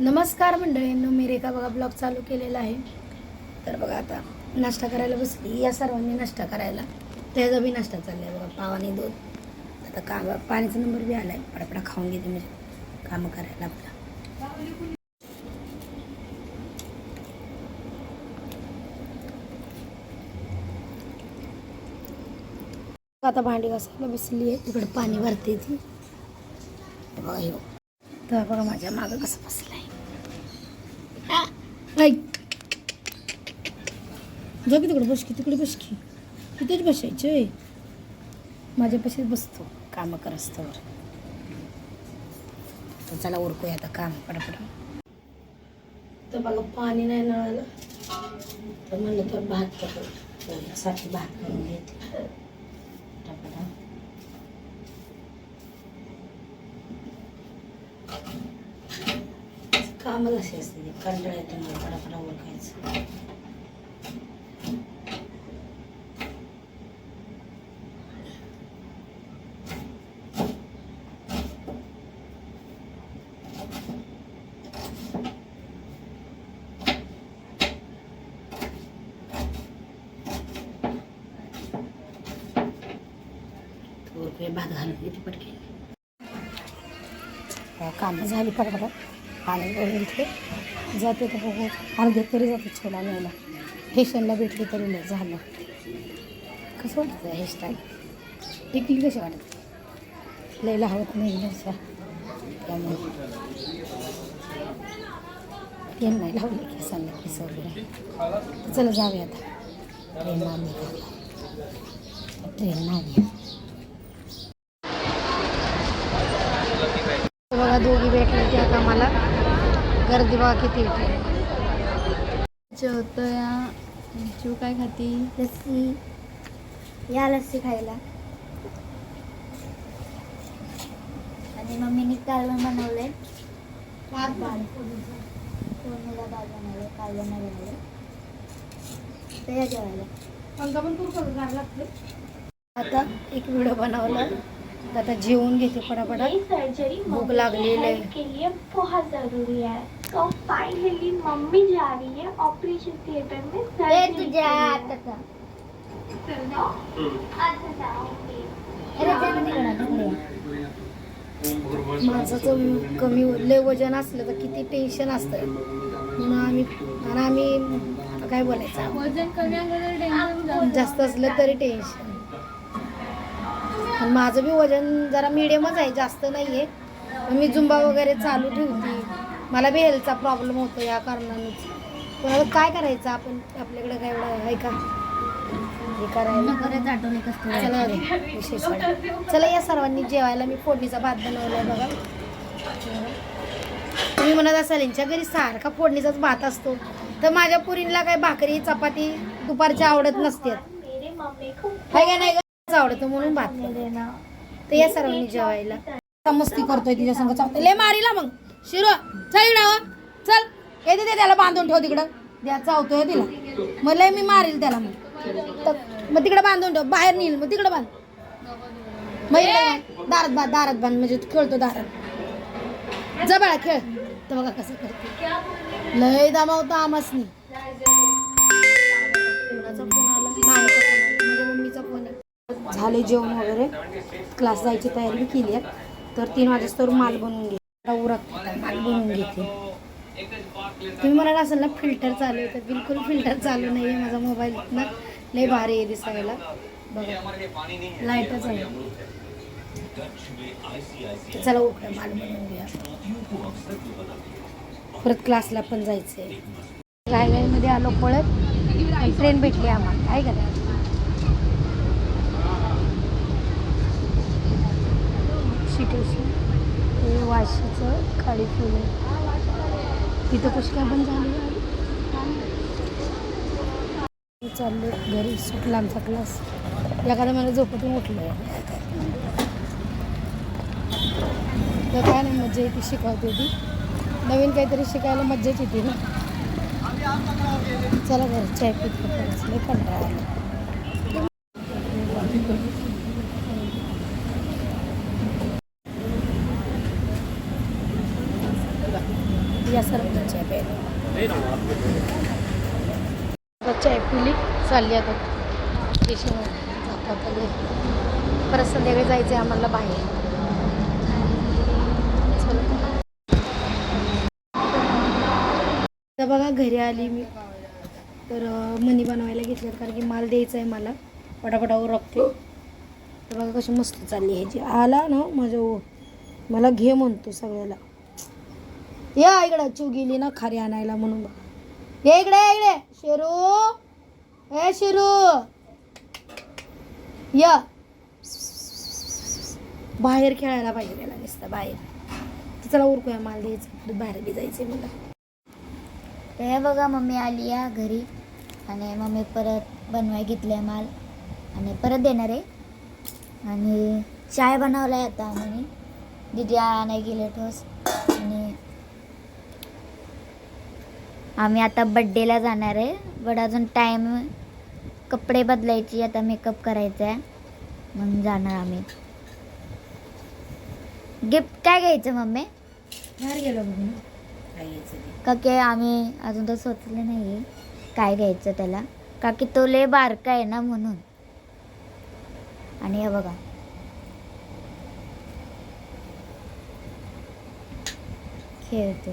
नमस्कार मंडळींनो मी रेखा बघा ब्लॉग चालू केलेला आहे. तर बघा आता नाश्ता करायला बसली. या सर्वांनी नाश्ता करायला. त्याचा बी नाश्ता चाललाय बघा पाव आणि दूध. आता का पाण्याचा नंबर बी आलाय. पडापडा खाऊन घेते म्हणजे कामं करायला आपलं. आता भांडी घासायला बसली आहे. तिकडे पाणी भरते ती. बघा हे. तर बघा माझ्या मागं कसं बसलाय. आहे ऐक. जा की तिकडे बस की तिकडे बस की. तिथेच बसायचे. माझ्यापाशीच बसतो. कामं कर असतं तर चला ओरकूया आता काम. पटापट. तर बघा पाणी नाही नळालं. तर म्हणलं तर भात करून साठी भात करून घेते. कामच असे असते ते? कंटाळा येतो मला पटापटा ओळखायचं भात घालून घेते पटके हो, कामं झाली पटापटा पाणी वगैरे इथे जाते तर बघू. अर्धे तरी जाते छोला न्यायला फेशनला भेटली तरी नाही झालं. कसं वाटतं हेअरस्टाईल टिकली कशी वाटत? लई लावत नाही नसा त्यामुळे. तेल नाही लावली केसांना केस वगैरे चला जाऊया आता. ट्रेन मारली ट्रेन नाही बघा दोघी भेटले ते आता मला गर्दी बघा किती होती जेवतोया जीव काय खाती? लस्सी. या लस्सी खायला. आणि मम्मीने कालवण बनवले फोडणीला डाळ बनवले कालवण नाही बनवले तर या जेवायला. आता एक व्हिडिओ बनवला. तर आता जेवून घेते पटापटा ये सर्जरी भूख है। है तो फाइनली मम्मी जा रही है ऑपरेशन थिएटर में ए सर्जरी तुझ्या के लिए। आताचा चल जाओ। अच्छा जाओगे अरे जा ना तिकडं, तिकडे या. माणसाचं कमी लय वजन असलं तर किती टेन्शन असतं. म्हणून आम्ही आणि आम्ही आता काय बोलायचं? वजन कमी असलं तर टेन्शन जास्त असलं तरी टेन्शन आणि माझं बी वजन जरा मिडियमच आहे जास्त नाही आहे मी जुंबा वगैरे चालू ठेवते. मला बी हेल्थचा प्रॉब्लेम होतो या कारणानेच. पण काय करायचं आपण? आपल्याकडे काय एवढं आहे का? हे करायला. चला विशेष. चला या सर्वांनी जेवायला. मी फोडणीचा भात बनवलाय बघा. तुम्ही म्हणत असाल यांच्या घरी सारखा फोडणीचाच भात असतो. तर माझ्या पुरीला काय भाकरी चपाती दुपारची आवडत नसते काय काय नाही आवडतं म्हणून भात. तर या सर्वांनी जेवायला. मस्ती करतोय तिच्या संग. चावते ले मारीला मग. शिरो चल इकडं चल. हे दे त्याला बांधून ठेव तिकडं. द्या चावतोय तिला. मग मी मारील त्याला मग. तर मग तिकडं बांधून ठेव. बाहेर नेईल मग तिकडं बांध. मग इकडं दारात बांध दारात बांध. म्हणजे खेळतो दारात. जा बाळा खेळ. तर बघा कसं करते. लय दमावतो आमसनी. कोणाचा झाले जेवण वगैरे. क्लास जायची तयारी केली आहे. तर तीन वाजेस्तोवर माल बनवून घे. उरक बनवून घेते. तुम्ही म्हणाला असेल ना फिल्टर चालू आहे तर बिलकुल फिल्टर चालू नाही आहे माझा मोबाईल ना लय भारी आहे दिसायला. बघा लाईटच आहे. तर चला उकडं माल बनवून घ्या परत क्लासला पण जायचं आहे गायगाईमध्ये आलो पळत ट्रेन भेटली आम्हाला आहे का नाही? शिटेशी वाशीचं काळी फुल. आहे तिथं कशी काय बंद झाली चालले घरी सुटला आमचा क्लास एखादा मला झोपतून उठलं. आहे तर काय नाही मज्जा येते शिकवते ती. नवीन काहीतरी शिकायला मज्जाच येते ना. चला बरं चाय पित लय कंटाळा आला या बच्चा चाय चालली आता स्टेशनवर. जातात आले. परत संध्याकाळी जायचं आहे आम्हाला बाहेर. आता बघा घरी आली मी. तर मनी बनवायला घेतलं कारण की माल द्यायचा आहे मला. पटापटावर रखते तर बघा कशी मस्त चालली आहे. आला ना माझ्या मला घे म्हणतो सगळ्याला. या इकडं चू गेली ना खारी आणायला म्हणून ये इकडे इकडे. शेरू. ए शेरू. या. बाहेर खेळायला पाहिजे त्याला दिसतं बाहेर. तर चला उरकूया माल द्यायचं. बाहेर बी जायचं मला. तर हे बघा मम्मी आली या घरी. आणि मम्मी परत बनवाय घेतले माल. आणि परत देणार आहे. आणि चाय बनवलाय आता आम्ही. दिदी आणाय गेले ठोस आणि आम्ही आता बड्डेला जाणार आहे. बट अजून टाईम कपडे बदलायची आता मेकअप करायचा आहे. म्हणून जाणार आम्ही. गिफ्ट काय घ्यायचं मम्मी? बाहेर गेलो बघू ना काय घ्यायचं ते. का की आम्ही अजून तर सोचलं नाही काय घ्यायचं त्याला? का की तो लय बारका आहे ना म्हणून. आणि हे बघा. खेळतो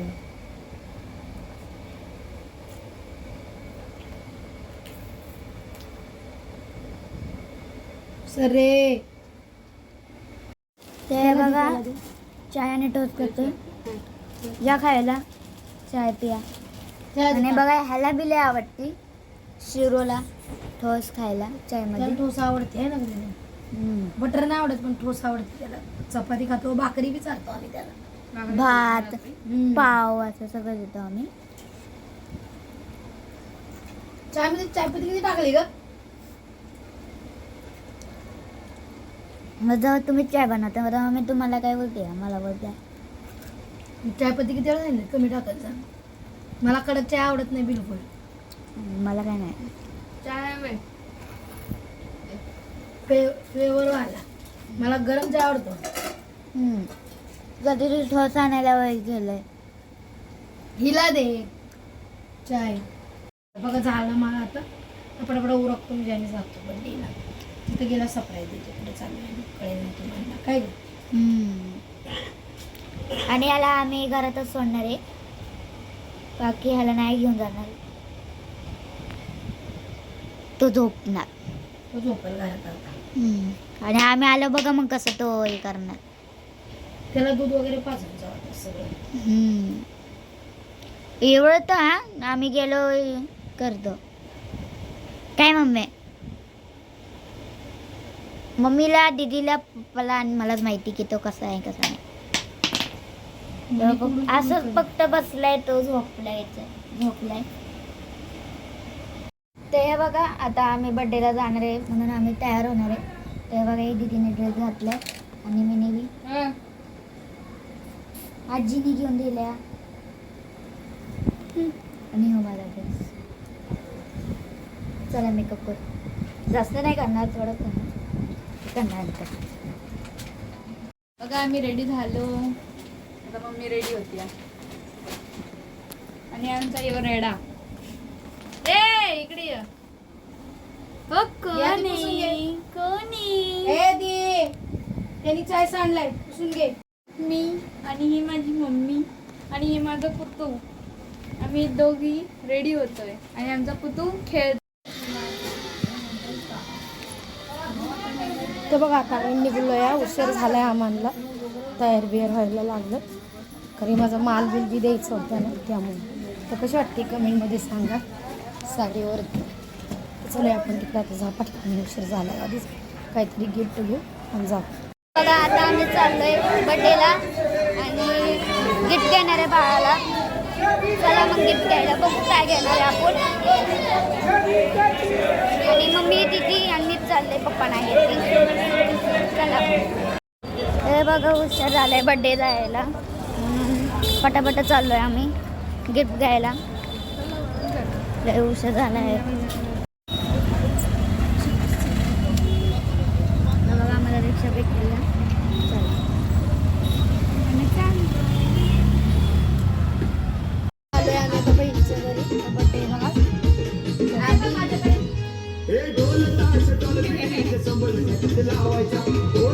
सर रे ते बघा चाय आणि टोस्ट करतो या खायला चाय पिया. आणि बघा ह्याला बी लय आवडते. शिरोला ठोस खायला चायमध्ये. ठोस आवडते ना. बटर नाही आवडत पण ठोस आवडते त्याला. चपाती खातो भाकरी बी चालतो आम्ही त्याला. भात. पाव असं सगळं देतो आम्ही. चहामध्ये चायपत्ती किती टाकली ग? मग जेव्हा तुम्ही चाय बनवता तेव्हा मी तुम्हाला काय बोलते? मला बोलते चायपत्ती किती वेळा सांगितलं कमी टाकायचं मला कडक चाय आवडत नाही बिलकुल. मला काय नाही. चाय फ्ले फ्लेवर वाला. मला गरम चाय आवडतो. हम्म. कधी तू ठोस आणायला वय गेलंय. हिला दे. चाय. बघा झालं मला आता. पटापटा उरकतो म्हणजे आम्ही जातो. बड्डेला तिथं गेला सप्राईज देतो कुठे चाललं कळेल नाही तुम्हाला. काय गं? आणि याला आम्ही घरातच सोडणार आहे. बाकी ह्याला नाही घेऊन जाणार. तो झोपणार. तो झोपेल घरात आता. आणि आम्ही आलो बघा मग कसं तो हे करणार. त्याला दूध वगैरे पाजून जावं सगळं. एवढं तर हा आम्ही गेलो करतो. काय मम्मी? मम्मीला दीदीला पप्पाला आणि मलाच माहिती की तो कसा आहे कसा नाही. फक्त- असंच फक्त बसलाय तो झोपलाय. झोपलाय. ते हे बघा आता आम्ही बड्डेला जाणार आहे म्हणून आम्ही तयार होणार आहे. ते बघा हे दीदीने ड्रेस घातलाय आणि मी नेवी. आजीने घेऊन दिल्या. आणि हो माझा ड्रेस चला मेकअप करू. जास्त नाही करणार थोडं करणार करणार नंतर. बघा आम्ही रेडी झालो. आता मम्मी रेडी होती. आणि आमचा यो रेडा. ए इकडे. कोणी? कोणी? ए दे. त्यांनी चाय सांडलाय. पुसून घे. मी आणि ही माझी मम्मी आणि हे माझं पुतू. आम्ही दोघी रेडी होतोय. आणि आमचा पुतू खेळ तर बघा आता आम्ही निघलो या उशीर झाला आहे आम्हाला. तयार बिअर व्हायला लागलं. खरी माझा माल बिल बी द्यायचं होतं ना त्यामुळे. तर कशी वाटते कमेंटमध्ये सांगा. साडीवर चला आपण तिकडे आता जा पटकन उशीर झाला आधीच काहीतरी गिफ्ट घेऊ आणि जाऊ. बघा आता आम्ही चाललोय बड्डेला आणि चला मग गिफ्ट घ्यायला बघू काय घेणार आहे आपण. आणि मम्मी दिदी यांनीच मीच पप्पा नाही चला. हे बघा हुशार झालाय बड्डे जायला पटापट पटापट चाललोय आम्ही गिफ्ट घ्यायला. लय हुशार झाला आहे Tức là.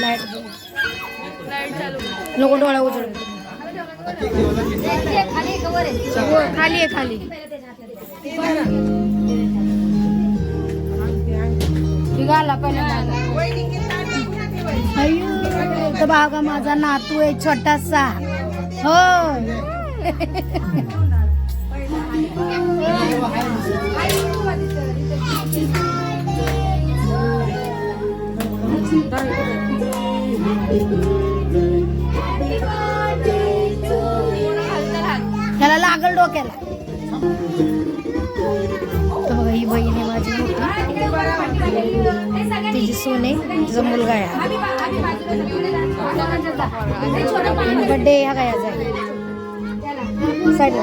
लाइट नको डोळा उजळ खाली आहे खाली. निघाला पहिल्यांदा बागा माझा नातू आहे छोटासा. हो. ह्याला लागल डोक्याला. बघा ही बहीण आहे माझी मोठी. तिची सोने तिचा मुलगा आहे. बड्डे ह्या गायचा. आहे साईडला.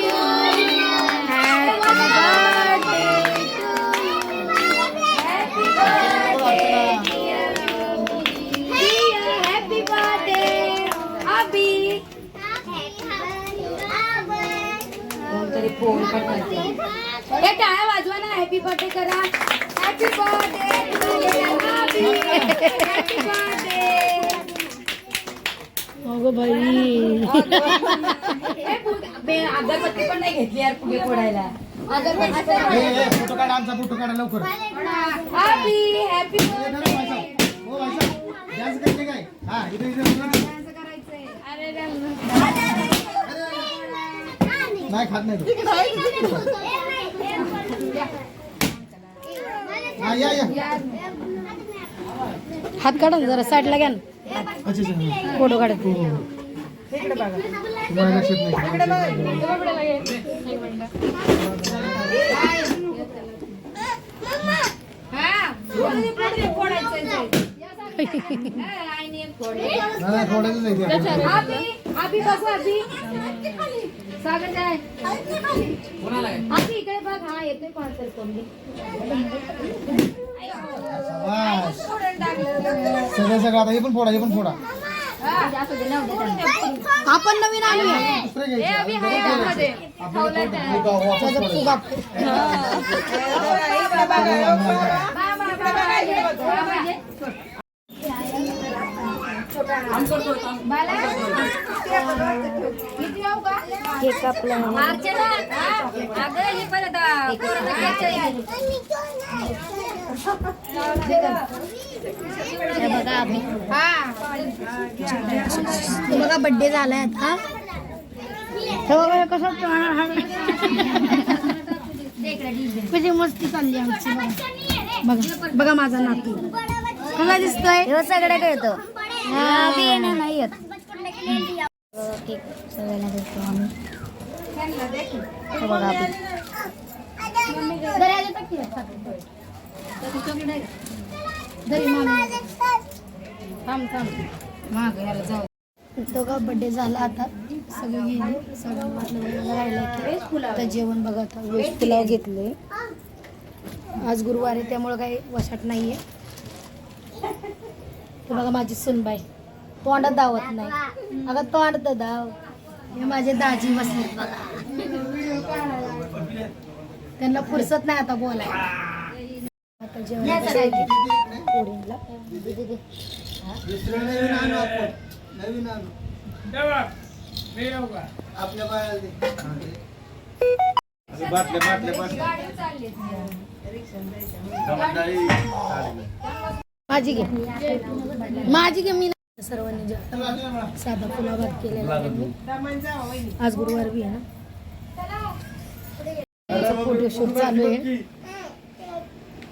हॅपी बर्थडे अबी हे टाळ्या वाजवा ना हॅपी बर्थडे करा हॅपी बर्थडे अगो बाई अगरबत्ती पण नाही घेतली यार पुढे फोडायला फोटो काढा आमचा फोटो काढा लवकर. हॅपी हॅपी हो भाई डान्स करते काय? हा इथे इथे अरे नाही खात नाही तू. हा या या. हात काढा ना जरा साईडला घ्या ना. अच्छा अच्छा. फोटो काढत तुम्हाला लक्षात नाही. इकडे बघ हा. कोणतरी कोंबडी सगळं सगळं आता हे पण फोडा हे पण फोडा. आपण नवीन आणूया दुसरे घ्यायचे. आपल्याला वापस फोडायचे. हे बघा आम्ही हे बघा बड्डे झालाय आता हे कसं कशी मस्ती चालली आमची बघा. बघा माझा नातू. कसा दिसतोय? हे सगळं कळतं. बियाणं नाही येत. केक सगळ्याला देतो आम्ही बघा आपण दरी थांब थांब. माग याला जाऊ. का बड्डे झाला आता. सगळं गेले. सगळं म्हटलं राहिलं की आता जेवण बघा आता. व्हेज पुलाव घेतले. आज गुरुवार आहे त्यामुळं काही वशाट नाही आहे ते बघा माझी सुनबाई. तोंडात दावत नाही. अगं तोंड तर दाव हे माझे दाजी बसलेत बघा. त्यांना फुरसत नाही आता बोलायला. आता जेवण पोरींला माझी घे. माझी घे मी नाही. सर्वांनी जे- साधा पुलाव भात केलेला. आज गुरुवार बी आहे ना. फोटोशूट चालू आहे.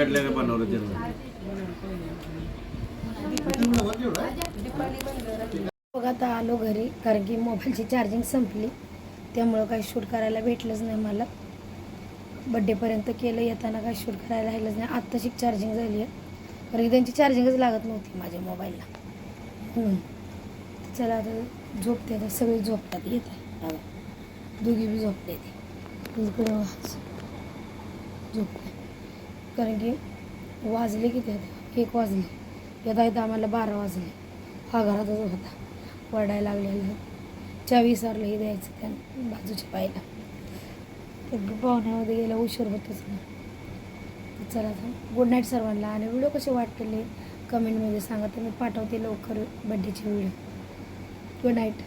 तिकडल्याने बनवलं बघा आता आलो घरी कारण की मोबाईलची चार्जिंग संपली. त्यामुळं काही शूट करायला भेटलंच नाही मला. बड्डेपर्यंत केलं येताना काही शूट करायला राहिलंच नाही. आत्ताशी चार्जिंग झाली आहे. कारण की त्यांची चार्जिंगच लागत नव्हती माझ्या मोबाईलला चला आता झोपते आता सगळे झोपतात. येत आहे. दोघी बी झोपते ते झोपले. कारण की वाजले किती होते एक वाजले. येता येता आम्हाला बारा वाजले. हा घरातच होता. वरडायला लागलेला. चावी विसरलंही द्यायचं त्या बाजूच्या पायला पाहुण्यामध्ये गेला उशीर होतच ना चला चला गुड नाईट सर्वांना. आणि व्हिडिओ कसे वाटले कमेंटमध्ये सांगा. तर मी पाठवते लवकर बड्डेची व्हिडिओ गुड नाईट